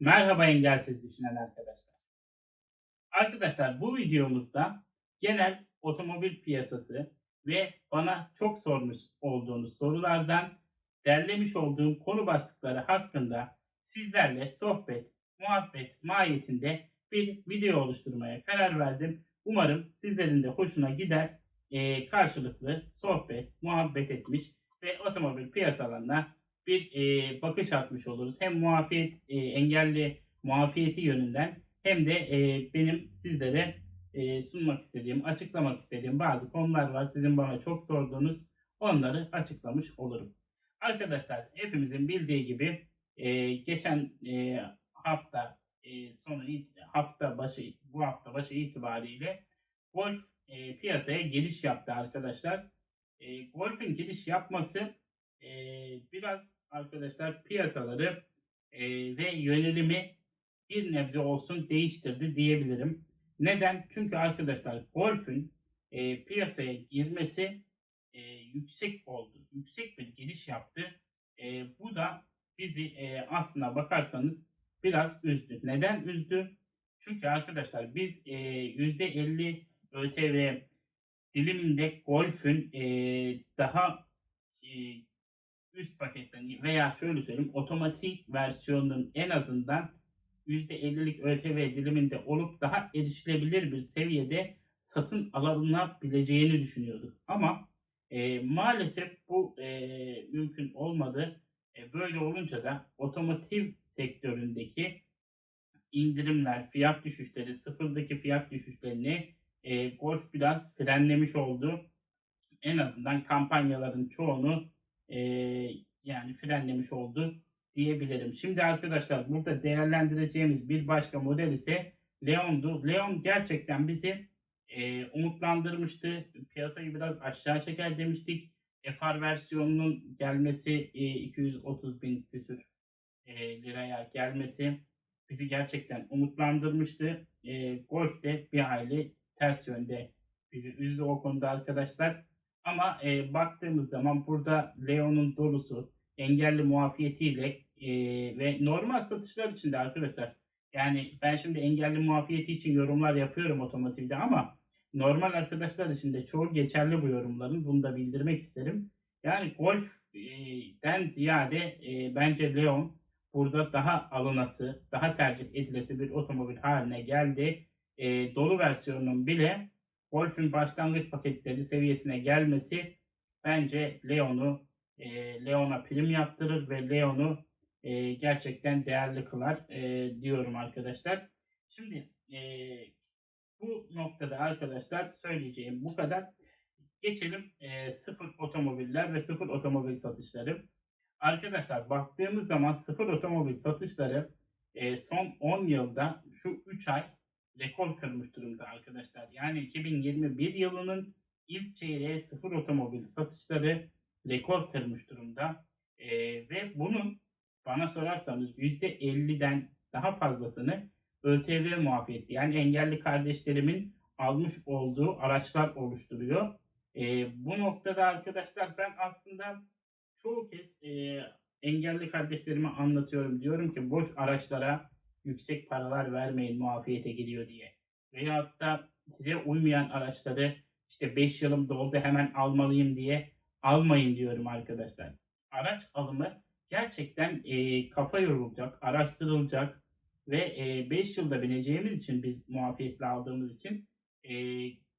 Merhaba engelsiz düşünen arkadaşlar. Arkadaşlar bu videomuzda genel otomobil piyasası ve bana çok sormuş olduğunuz sorulardan derlemiş olduğum konu başlıkları hakkında sizlerle sohbet, muhabbet mahiyetinde bir video oluşturmaya karar verdim. Umarım sizlerin de hoşuna gider, eee, karşılıklı sohbet, muhabbet etmiş ve otomobil piyasalarına bir eee, bakış atmış oluruz. Hem muafiyet eee, engelli muafiyeti yönünden hem de eee, benim sizlere eee, sunmak istediğim, açıklamak istediğim bazı konular var. Sizin bana çok sorduğunuz onları açıklamış olurum. Arkadaşlar hepimizin bildiği gibi eee, geçen eee, hafta eee, sonu hafta başı bu hafta başı itibariyle Golf eee, piyasaya giriş yaptı arkadaşlar. Eee, Golf'ün giriş yapması eee, biraz arkadaşlar piyasaları eee, ve yönelimi bir nebze olsun değiştirdi diyebilirim. Neden? Çünkü arkadaşlar Golf'ün eee, piyasaya girmesi eee, yüksek oldu. Yüksek bir giriş yaptı. Eee, bu da bizi eee, aslına bakarsanız biraz üzdü. Neden üzdü? Çünkü arkadaşlar biz eee, %50 ÖTV diliminde Golf'ün eee, daha eee, üst paketten veya şöyle söyleyeyim otomatik versiyonunun en azından %50'lik ÖTV diliminde olup daha erişilebilir bir seviyede satın alınabileceğini düşünüyorduk. Ama e, maalesef bu e, mümkün olmadı. E, böyle olunca da otomotiv sektöründeki indirimler, fiyat düşüşleri, sıfırdaki fiyat düşüşlerini e, Golf biraz frenlemiş oldu. En azından kampanyaların çoğunu e, yani frenlemiş oldu diyebilirim. Şimdi arkadaşlar burada değerlendireceğimiz bir başka model ise Leon'du. Leon gerçekten bizi e, umutlandırmıştı. Piyasayı biraz aşağı çeker demiştik. FR versiyonunun gelmesi e, 230 bin küsür e, liraya gelmesi bizi gerçekten umutlandırmıştı. E, Golf de bir hayli ters yönde bizi üzdü o konuda arkadaşlar. Ama e, baktığımız zaman burada Leon'un dolusu, engelli muafiyetiyle e, ve normal satışlar için de arkadaşlar yani ben şimdi engelli muafiyeti için yorumlar yapıyorum otomotivde ama normal arkadaşlar için de çoğu geçerli bu yorumların. Bunu da bildirmek isterim. Yani Golf'den ziyade e, bence Leon burada daha alınası, daha tercih edilesi bir otomobil haline geldi. E, dolu versiyonunun bile Golf'ün başlangıç paketleri seviyesine gelmesi bence Leon'u e, Leon'a prim yaptırır ve Leon'u e, gerçekten değerli kılar e, diyorum arkadaşlar. Şimdi e, bu noktada arkadaşlar söyleyeceğim bu kadar. Geçelim e, sıfır otomobiller ve sıfır otomobil satışları. Arkadaşlar baktığımız zaman sıfır otomobil satışları e, son 10 yılda şu 3 ay rekor kırmış durumda arkadaşlar. Yani 2021 yılının ilk çeyreği sıfır otomobil satışları rekor kırmış durumda. E, ve bunun bana sorarsanız %50'den daha fazlasını ÖTV muafiyeti yani engelli kardeşlerimin almış olduğu araçlar oluşturuyor. E, bu noktada arkadaşlar ben aslında çoğu kez e, engelli kardeşlerime anlatıyorum. Diyorum ki boş araçlara yüksek paralar vermeyin muafiyete giriyor diye. Veyahut da size uymayan araçları işte 5 yılım doldu hemen almalıyım diye almayın diyorum arkadaşlar. Araç alımı gerçekten e, kafa yorulacak, araştırılacak ve 5 yılda bineceğimiz için biz muafiyetle aldığımız için e,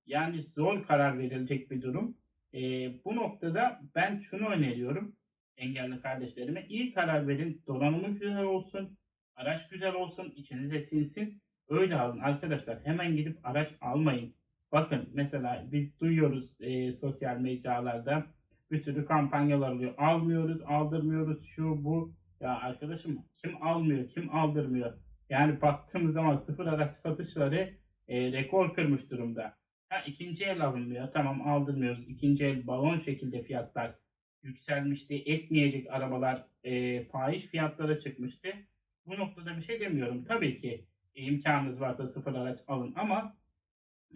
yani zor karar verilecek bir durum. E, bu noktada ben şunu öneriyorum engelli kardeşlerime. iyi karar verin, donanımı güzel olsun, araç güzel olsun, içinize sinsin. Öyle alın arkadaşlar. Hemen gidip araç almayın. Bakın mesela biz duyuyoruz e, sosyal mecralarda bir sürü kampanyalar oluyor. Almıyoruz, aldırmıyoruz, şu bu. Ya arkadaşım kim almıyor, kim aldırmıyor? Yani baktığımız zaman sıfır araç satışları e, rekor kırmış durumda. Ha, ikinci el alınmıyor. Tamam aldırmıyoruz. İkinci el balon şekilde fiyatlar yükselmişti. Etmeyecek arabalar e, fahiş fiyatlara çıkmıştı. Bu noktada bir şey demiyorum. Tabii ki imkanınız varsa sıfır araç alın ama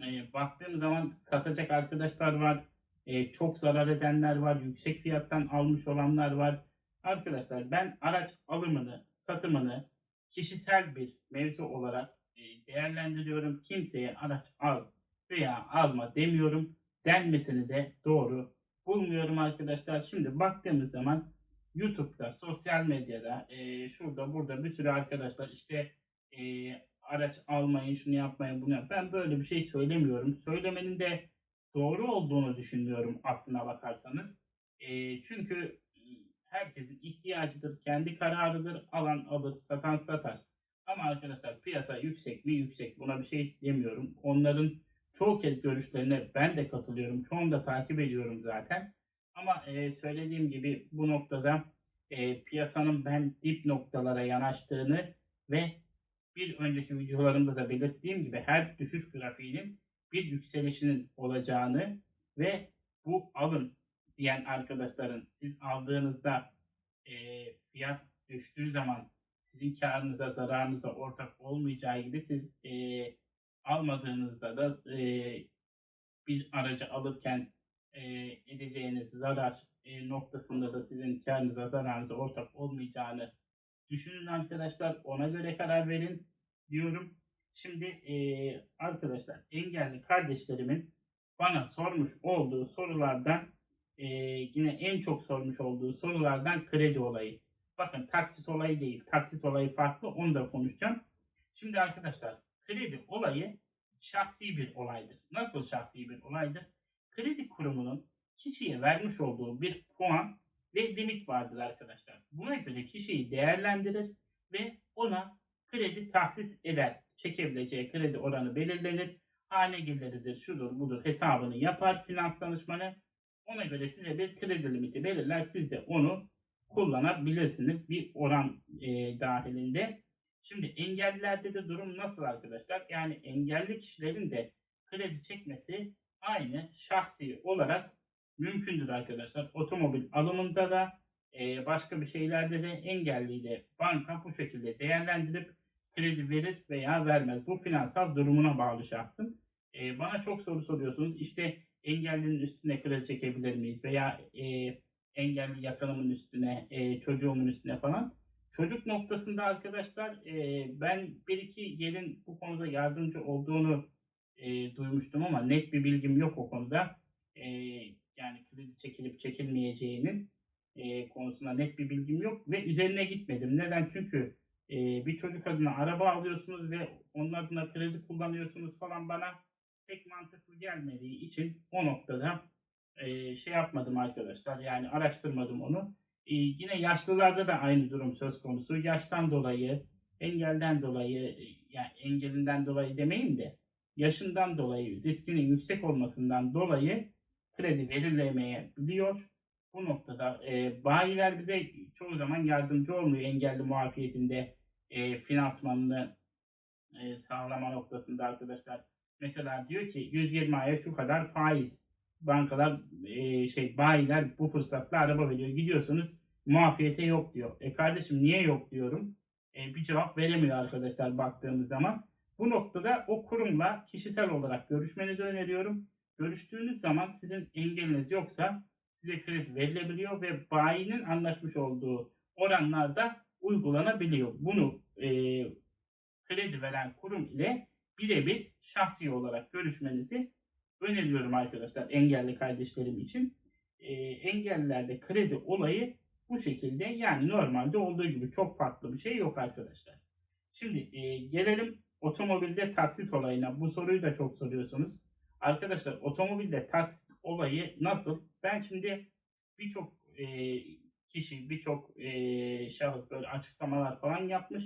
e, baktığım zaman satacak arkadaşlar var. E, çok zarar edenler var. Yüksek fiyattan almış olanlar var. Arkadaşlar ben araç alımını, satımını kişisel bir mevzu olarak e, değerlendiriyorum. Kimseye araç al veya alma demiyorum. Denmesini de doğru bulmuyorum arkadaşlar. Şimdi baktığımız zaman YouTube'da, sosyal medyada, e, şurada burada bir sürü arkadaşlar işte e, araç almayın, şunu yapmayın, bunu yapmayın. Ben böyle bir şey söylemiyorum. Söylemenin de doğru olduğunu düşünmüyorum aslına bakarsanız. E, çünkü herkesin ihtiyacıdır, kendi kararıdır. Alan alır, satan satar. Ama arkadaşlar piyasa yüksek mi? Yüksek. Buna bir şey demiyorum. Onların çoğu kez görüşlerine ben de katılıyorum. Çoğunu da takip ediyorum zaten. Ama e, söylediğim gibi bu noktada e, piyasanın ben dip noktalara yanaştığını ve bir önceki videolarımda da belirttiğim gibi her düşüş grafiğinin bir yükselişinin olacağını ve bu alın diyen arkadaşların siz aldığınızda e, fiyat düştüğü zaman sizin karınıza zararınıza ortak olmayacağı gibi siz e, almadığınızda da e, bir aracı alırken e, edeceğiniz zarar e, noktasında da sizin karınıza zararınıza ortak olmayacağını düşünün arkadaşlar. Ona göre karar verin diyorum. Şimdi e, arkadaşlar engelli kardeşlerimin bana sormuş olduğu sorulardan e, yine en çok sormuş olduğu sorulardan kredi olayı. Bakın taksit olayı değil. Taksit olayı farklı. Onu da konuşacağım. Şimdi arkadaşlar kredi olayı şahsi bir olaydır. Nasıl şahsi bir olaydır? Kredi kurumunun kişiye vermiş olduğu bir puan ve limit vardır arkadaşlar. Buna göre kişiyi değerlendirir ve ona kredi tahsis eder. Çekebileceği kredi oranı belirlenir. Hane geliridir, şudur budur hesabını yapar finans danışmanı. Ona göre size bir kredi limiti belirler. Siz de onu kullanabilirsiniz bir oran e, dahilinde. Şimdi engellilerde de durum nasıl arkadaşlar? Yani engelli kişilerin de kredi çekmesi aynı şahsi olarak mümkündür arkadaşlar. Otomobil alımında da e, başka bir şeylerde de engelliyi de banka bu şekilde değerlendirip kredi verir veya vermez. Bu finansal durumuna bağlı şahsın. E, bana çok soru soruyorsunuz. İşte engellinin üstüne kredi çekebilir miyiz? Veya e, engelli yakınımın üstüne, e, çocuğumun üstüne falan. Çocuk noktasında arkadaşlar ben bir iki yerin bu konuda yardımcı olduğunu e, duymuştum ama net bir bilgim yok o konuda. E, yani kredi çekilip çekilmeyeceğinin e, konusunda net bir bilgim yok ve üzerine gitmedim. Neden? Çünkü e, bir çocuk adına araba alıyorsunuz ve onun adına kredi kullanıyorsunuz falan bana pek mantıklı gelmediği için o noktada e, şey yapmadım arkadaşlar. Yani araştırmadım onu. E, yine yaşlılarda da aynı durum söz konusu. Yaştan dolayı, engelden dolayı, e, yani engelinden dolayı demeyeyim de yaşından dolayı, riskinin yüksek olmasından dolayı kredi verilemeyebiliyor. Bu noktada e, bayiler bize çoğu zaman yardımcı olmuyor engelli muafiyetinde e, finansmanını e, sağlama noktasında arkadaşlar. Mesela diyor ki 120 aya şu kadar faiz. Bankalar e, şey bayiler bu fırsatla araba veriyor. Gidiyorsunuz muafiyete yok diyor. E kardeşim niye yok diyorum. E, bir cevap veremiyor arkadaşlar baktığımız zaman. Bu noktada o kurumla kişisel olarak görüşmenizi öneriyorum. Görüştüğünüz zaman sizin engeliniz yoksa size kredi verilebiliyor ve bayinin anlaşmış olduğu oranlarda uygulanabiliyor. Bunu e, kredi veren kurum ile birebir şahsi olarak görüşmenizi öneriyorum arkadaşlar engelli kardeşlerim için. E, engellilerde kredi olayı bu şekilde yani normalde olduğu gibi çok farklı bir şey yok arkadaşlar. Şimdi e, gelelim otomobilde taksit olayına. Bu soruyu da çok soruyorsunuz. Arkadaşlar otomobilde taksit olayı nasıl? Ben şimdi birçok e, kişi, birçok e, şahıs böyle açıklamalar falan yapmış.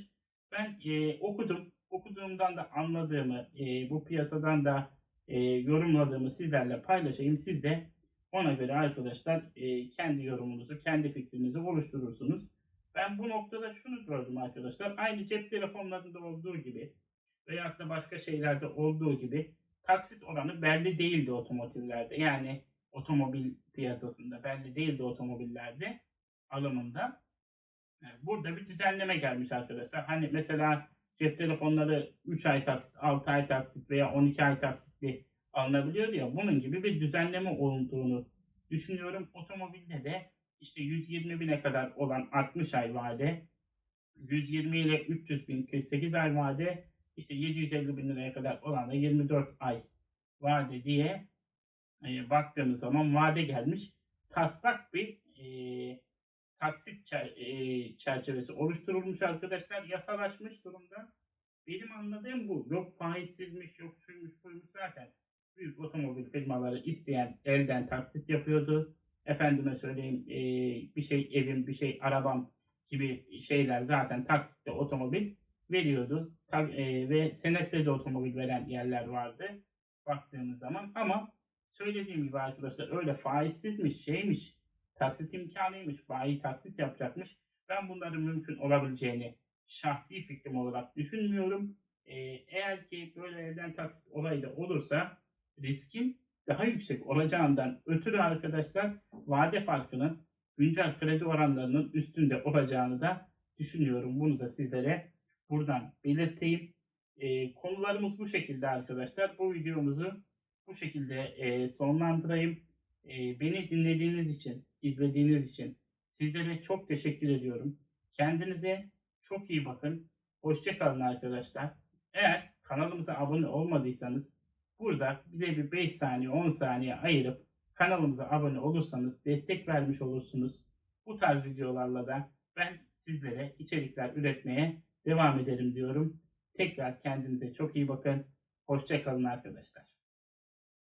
Ben e, okudum. Okuduğumdan da anladığımı, e, bu piyasadan da e, yorumladığımı sizlerle paylaşayım. Siz de ona göre arkadaşlar e, kendi yorumunuzu, kendi fikrinizi oluşturursunuz. Ben bu noktada şunu gördüm arkadaşlar. Aynı cep telefonlarında olduğu gibi veyahut da başka şeylerde olduğu gibi taksit oranı belli değildi otomotivlerde. Yani otomobil piyasasında belli değildi otomobillerde alımında. Burada bir düzenleme gelmiş arkadaşlar. Hani mesela cep telefonları 3 ay taksit, 6 ay taksit veya 12 ay taksitli alınabiliyor ya bunun gibi bir düzenleme olduğunu düşünüyorum. Otomobilde de işte 120 bine kadar olan 60 ay vade 120 ile 300 bin 48 ay vade işte 750 bin liraya kadar olan da 24 ay vade diye e, baktığımız zaman vade gelmiş. Taslak bir e, taksit e, çerçevesi oluşturulmuş arkadaşlar. Yasalaşmış durumda. Benim anladığım bu. Yok faizsizmiş, yok şuymuş, buymuş zaten. Büyük otomobil firmaları isteyen elden taksit yapıyordu. Efendime söyleyeyim e, bir şey evim, bir şey arabam gibi şeyler zaten taksitle otomobil veriyordu. Ta- e, ve senetle de otomobil veren yerler vardı baktığımız zaman. Ama söylediğim gibi arkadaşlar öyle faizsizmiş, şeymiş, taksit imkanıymış, bayi taksit yapacakmış. Ben bunların mümkün olabileceğini şahsi fikrim olarak düşünmüyorum. Ee, eğer ki böyle elden taksit olayı da olursa riskin daha yüksek olacağından ötürü arkadaşlar vade farkının güncel kredi oranlarının üstünde olacağını da düşünüyorum. Bunu da sizlere buradan belirteyim. Ee, konularımız bu şekilde arkadaşlar. Bu videomuzu bu şekilde e, sonlandırayım. E, beni dinlediğiniz için, izlediğiniz için sizlere çok teşekkür ediyorum. Kendinize çok iyi bakın. Hoşçakalın arkadaşlar. Eğer kanalımıza abone olmadıysanız burada bize bir 5 saniye 10 saniye ayırıp kanalımıza abone olursanız destek vermiş olursunuz. Bu tarz videolarla da ben sizlere içerikler üretmeye devam ederim diyorum. Tekrar kendinize çok iyi bakın. Hoşçakalın arkadaşlar.